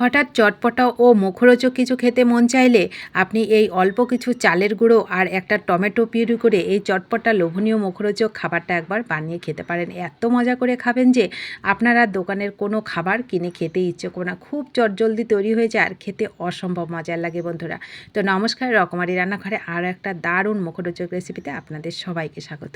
হঠাৎ চটপটা ও মুখরোচক কিছু খেতে মন চাইলে আপনি এই অল্প কিছু চালের গুঁড়ো আর একটা টমেটো পিউরি করে এই চটপটা লোভনীয় মুখরোচক খাবারটা একবার বানিয়ে খেতে পারেন। এত মজা করে খাবেন যে আপনারা দোকানের কোনো খাবার কিনে খেতে ইচ্ছে করে না। খুব চটজলদি তৈরি হয়ে যায় আর খেতে অসম্ভব মজার লাগে বন্ধুরা। তো নমস্কার, রকমারি রান্নাঘরে আরও একটা দারুণ মুখরোচক রেসিপিতে আপনাদের সবাইকে স্বাগত।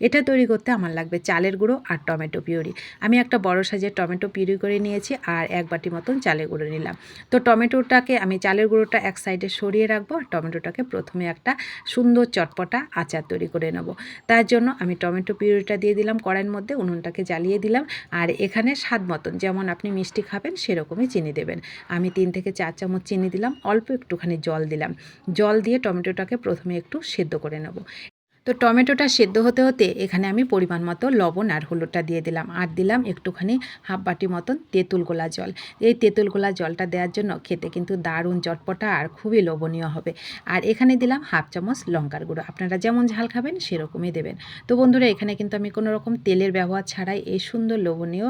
এটা তৈরি করতে আমার লাগবে চালের গুঁড়ো আর টমেটো পিউরি। আমি একটা বড় সাইজের টমেটো পিউরি করে নিয়েছি আর এক বাটি মতন চালের গুঁড়ো নিলাম। তো টমেটোটাকে আমি চালের গুঁড়োটা এক সাইডে সরিয়ে রাখব। টমেটোটাকে প্রথমে একটা সুন্দর চটপটা আচার তৈরি করে নেব। তার জন্য আমি টমেটো পিউরিটা দিয়ে দিলাম কড়াইয়ের মধ্যে, উনুনটাকে জ্বালিয়ে দিলাম। আর এখানে স্বাদ মতন যেমন আপনি মিষ্টি খাবেন, সেরকমই চিনি দেবেন। আমি তিন থেকে চার চামচ চিনি দিলাম, অল্প একটুখানি জল দিলাম। জল দিয়ে টমেটোটাকে প্রথমে একটু সেদ্ধ করে নেব। তো টমেটোটা সেদ্ধ হতে হতে এখানে আমি পরিমাণ মতো লবণ আর হলুদটা দিয়ে দিলাম। আর দিলাম একটুখানি হাফ বাটি মতন তেঁতুল গোলা জল। এই তেঁতুল গোলা জলটা দেওয়ার জন্য খেতে কিন্তু দারুণ চটপটা আর খুবই লোভনীয় হবে। আর এখানে দিলাম হাফ চামচ লঙ্কার গুঁড়ো। আপনারা যেমন ঝাল খাবেন সেরকমই দেবেন। তো বন্ধুরা, এখানে কিন্তু আমি কোনো রকম তেলের ব্যবহার ছাড়াই এই সুন্দর লোভনীয়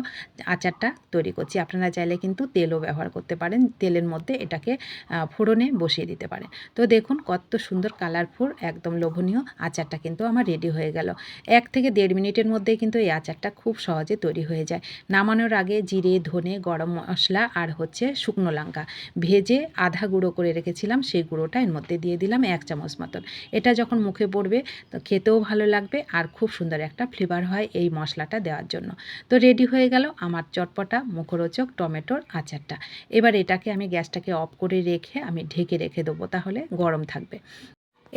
আচারটা তৈরি করছি। আপনারা চাইলে কিন্তু তেলও ব্যবহার করতে পারেন। তেলের মধ্যে এটাকে ফোড়নে বসিয়ে দিতে পারেন। তো দেখুন কত সুন্দর কালারফুল একদম লোভনীয় আচারটা কিন্তু আমার রেডি হয়ে গেল। এক থেকে দেড় মিনিটের মধ্যে কিন্তু এই আচারটা খুব সহজে তৈরি হয়ে যায়। নামানোর আগে জিরে, ধনে, গরম মশলা আর হচ্ছে শুকনো লঙ্কা ভেজে আধা গুঁড়ো করে রেখেছিলাম, সেই গুঁড়োটা এর মধ্যে দিয়ে দিলাম এক চামচ মতন। এটা যখন মুখে পড়বে তো খেতেও ভালো লাগবে আর খুব সুন্দর একটা ফ্লেভার হয় এই মশলাটা দেওয়ার জন্য। তো রেডি হয়ে গেল আমার চটপটা, মুখরোচক, টমেটোর আচারটা। এবার এটাকে আমি গ্যাসটাকে অফ করে রেখে আমি ঢেকে রেখে দেবো, তাহলে গরম থাকবে।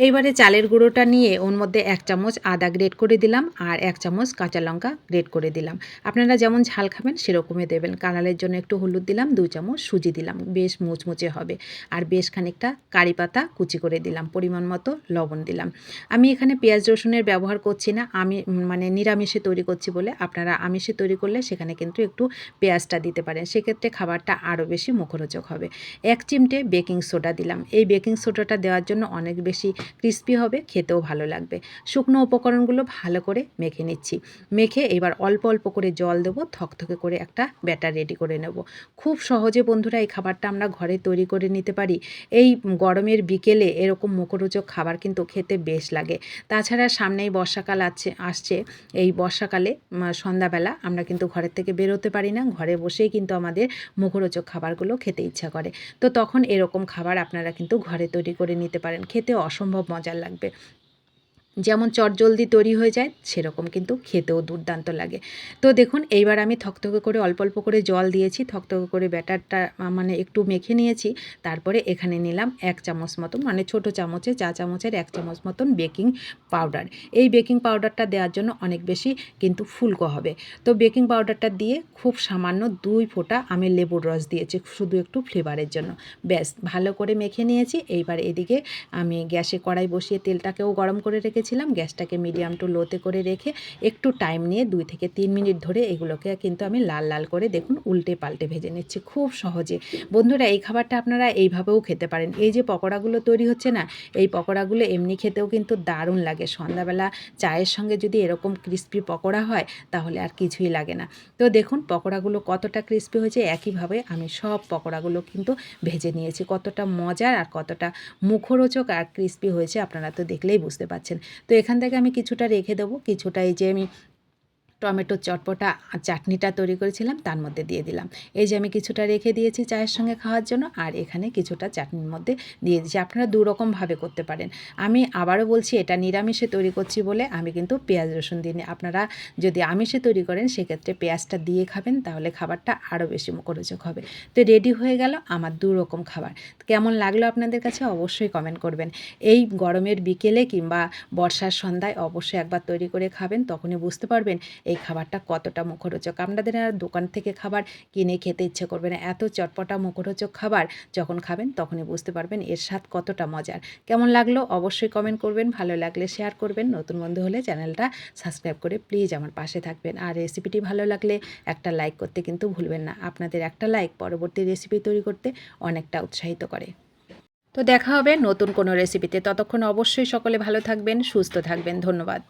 এইবারে চালের গুঁড়োটা নিয়ে ওর মধ্যে এক চামচ আদা গ্রেট করে দিলাম আর এক চামচ কাঁচা লঙ্কা গ্রেট করে দিলাম। আপনারা যেমন ঝাল খাবেন সেরকমই দেবেন। কালারের জন্য একটু হলুদ দিলাম, দু চামচ সুজি দিলাম। বেশ মুচমুচে হবে। আর বেশ খানিকটা কারি পাতা কুচি করে দিলাম, পরিমাণ মতো লবণ দিলাম। আমি এখানে পেঁয়াজ রসুনের ব্যবহার করছি না, আমি মানে নিরামিষে তৈরি করছি বলে আপনারা আমিষে তৈরি করলে সেখানে কিন্তু একটু পেঁয়াজটা দিতে পারেন। সেক্ষেত্রে খাবারটা আরও বেশি মুখরোচক হবে। এক চিমটে বেকিং সোডা দিলাম। এই বেকিং সোডাটা দেওয়ার জন্য অনেক বেশি ক্রিস্পি হবে, খেতেও ভালো লাগবে। শুকনো উপকরণগুলো ভালো করে মেখে নিচ্ছি। মেখে এবার অল্প অল্প করে জল দেবো, থকথকে করে একটা ব্যাটার রেডি করে নেব। খুব সহজে বন্ধুরা এই খাবারটা আমরা ঘরে তৈরি করে নিতে পারি। এই গরমের বিকেলে এরকম মুখরোচক খাবার কিন্তু খেতে বেশ লাগে। তাছাড়া সামনেই বর্ষাকাল আছে, আসছে। এই বর্ষাকালে সন্ধ্যাবেলা আমরা কিন্তু ঘরের থেকে বেরোতে পারি না। ঘরে বসেই কিন্তু আমাদের মুখরোচক খাবারগুলো খেতে ইচ্ছা করে। তো তখন এরকম খাবার আপনারা কিন্তু ঘরে তৈরি করে নিতে পারেন। খেতে অসম্ভব মজার লাগবে। যেমন চটজলদি তৈরি হয়ে যায়, সেরকম কিন্তু খেতেও দুর্দান্ত লাগে। তো দেখুন, এইবার আমি থকথকে করে অল্প অল্প করে জল দিয়েছি, থকথকে করে ব্যাটারটা মানে একটু মেখে নিয়েছি, তারপরে এখানে নিলাম এক চামচ মতন মানে ছোট চামচে, চা চামচের এক চামচ মতন বেকিং পাউডার। এই বেকিং পাউডারটা দেওয়ার জন্য অনেক বেশি কিন্তু ফুলকো হবে। তো বেকিং পাউডারটা দিয়ে খুব সামান্য দুই ফোঁটা আমি লেবুর রস দিয়েছি, শুধু একটু ফ্লেভারের জন্য। ব্যাস, ভালো করে মেখে নিয়েছি, এইবার এদিকে আমি গ্যাসে কড়াই বসিয়ে তেলটাকেও গরম করে রেখেছি। রেখেছিলাম গ্যাসটাকে মিডিয়াম টু লোতে করে রেখে একটু টাইম নিয়ে দুই থেকে তিন মিনিট ধরে এগুলোকে কিন্তু আমি লাল লাল করে দেখুন উল্টে পাল্টে ভেজে নিচ্ছি খুব সহজে। বন্ধুরা, এই খাবারটা আপনারা এইভাবেও খেতে পারেন। এই যে পকোড়াগুলো তৈরি হচ্ছে না, এই পকোড়াগুলো এমনি খেতেও কিন্তু দারুণ লাগে। সন্ধ্যাবেলা চায়ের সঙ্গে যদি এরকম ক্রিস্পি পকোড়া হয়, তাহলে আর কিছুই লাগে না। তো দেখুন পকোড়াগুলো কতটা ক্রিস্পি হয়েছে, একইভাবে আমি সব পকোড়াগুলো কিন্তু ভেজে নিয়েছি। কতটা মজার আর কতটা মুখরোচক আর ক্রিস্পি হয়েছে, আপনারা তো দেখলেই বুঝতে পারছেন। তো এখান থেকে আমি কিছুটা রেখে দেবো কিছুটা এই যে আমি টমেটো চটপটা চাটনিটা তৈরি করেছিলাম, তার মধ্যে দিয়ে দিলাম। এই যে আমি কিছুটা রেখে দিয়েছি চায়ের সঙ্গে খাওয়ার জন্য, আর এখানে কিছুটা চাটনির মধ্যে দিয়ে দিয়েছি। আপনারা দুরকমভাবে করতে পারেন। আমি আবারও বলছি, এটা নিরামিষে তৈরি করছি বলে আমি কিন্তু পেঁয়াজ রসুন দিই আপনারা যদি আমিষে তৈরি করেন, সেক্ষেত্রে পেঁয়াজটা দিয়ে খাবেন, তাহলে খাবারটা আরও বেশি মুখরোচক হবে। তো রেডি হয়ে গেল আমার দু রকম খাবার। কেমন লাগল আপনাদের কাছে অবশ্যই কমেন্ট করবেন। এই গরমের বিকেলে কিংবা বর্ষার সন্ধ্যায় অবশ্যই একবার তৈরি করে খাবেন, তখনই বুঝতে পারবেন এই খাবারটা কতটা মুখরোচক? আপনাদের আর দোকান থেকে খাবার কিনে খেতে ইচ্ছে করবে না। এত চটপটা মুখরোচক খাবার যখন খাবেন তখনই বুঝতে পারবেন এর স্বাদ কতটা মজার। কেমন লাগল অবশ্যই কমেন্ট করবেন, ভালো লাগলে শেয়ার করবেন। নতুন বন্ধু হলে চ্যানেলটা সাবস্ক্রাইব করে প্লিজ আমার পাশে থাকবেন। আর রেসিপিটি ভালো লাগলে একটা লাইক করতে কিন্তু ভুলবেন না। আপনাদের একটা লাইক পরবর্তী রেসিপি তৈরি করতে অনেকটা উৎসাহিত করে। তো দেখা হবে নতুন কোনো রেসিপিতে ততক্ষণ অবশ্যই সকলে ভালো থাকবেন, সুস্থ থাকবেন। ধন্যবাদ।